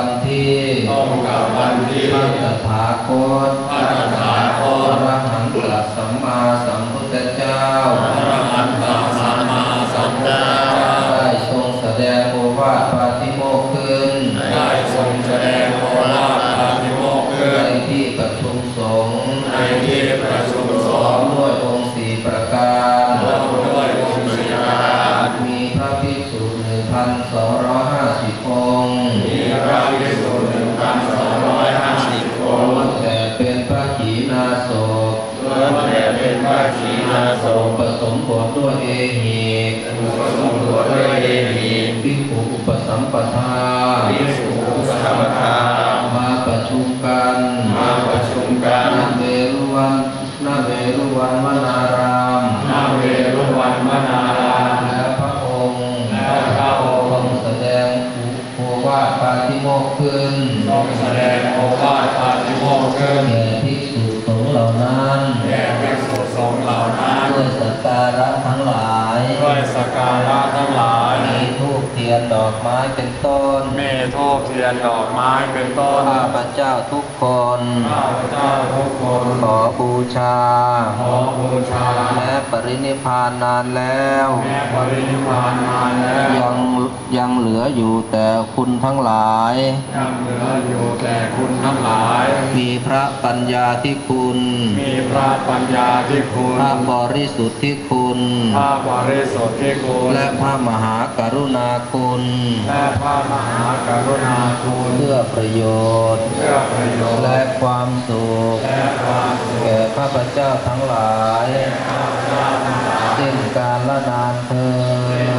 วันที่ต้องกับวันที่พระตถาคตพระตถาคตพระหันตสัมมาสัมพุทธเจ้าพระหันตสัมมาสัมพุทธเจ้าได้ทรงแสดงโอวาทปาติโมกข์ขึ้นได้ทรงแสดงโอวาทปาติโมกข์ขึ้นในที่ประชุมสงฆ์ในที่ประชุม ร้อยห้าสิบองค์มีพระภิกษุหนึ่งพันสองร้อยห้าสิบคล้วนนแต่เป็นพระขีณาสพล้วนแต่เป็นพระขีณาสงฆ์ผสมบทด้วยเอหิอุสมบทด้วยเอหีภิกขุอุปสัมปทา ปาติโมกข์ขึ้นทรงแสดงโอวาทปาฏิโมกข์ขึ้นแก่ภิกษุสงฆ์เหล่านั้นแก่ภิกษุสงฆ์เหล่านั้นด้วยสักการะทั้งหลายด้วยสกการะทั้งหลายมีทูปเทียนดอกไม้เป็นต้นเมทูปเทียนดอกไม้เป็นต้นข้าพเจ้าทุกคนข้าพเจ้าทุกคนขอบูชาขอบูชาแม้ปรินิพพานนานแล้วแม้ปรินิพพานมาแล้วยัง ยังเหลืออยู่แต่คุณทั้งหลาย ยังเหลืออยู่แต่คุณทั้งหลาย มีพระปัญญาที่คุณ มีพระปัญญาที่คุณ พระบริสุทธิ์ที่คุณ พระบริสุทธิ์ที่คุณ และพระมหากรุณาคุณ และพระมหากรุณาคุณ เพื่อประโยชน์ เพื่อประโยชน์ และความสุข และความสุขแก่ข้าพเจ้าทั้งหลายสิ้นการละนานเธอ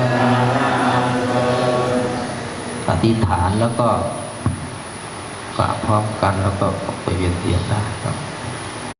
ญ อธิษฐานแล้วก็กราบพร้อมกันแล้วก็ไปเวียนเทียนได้ครับ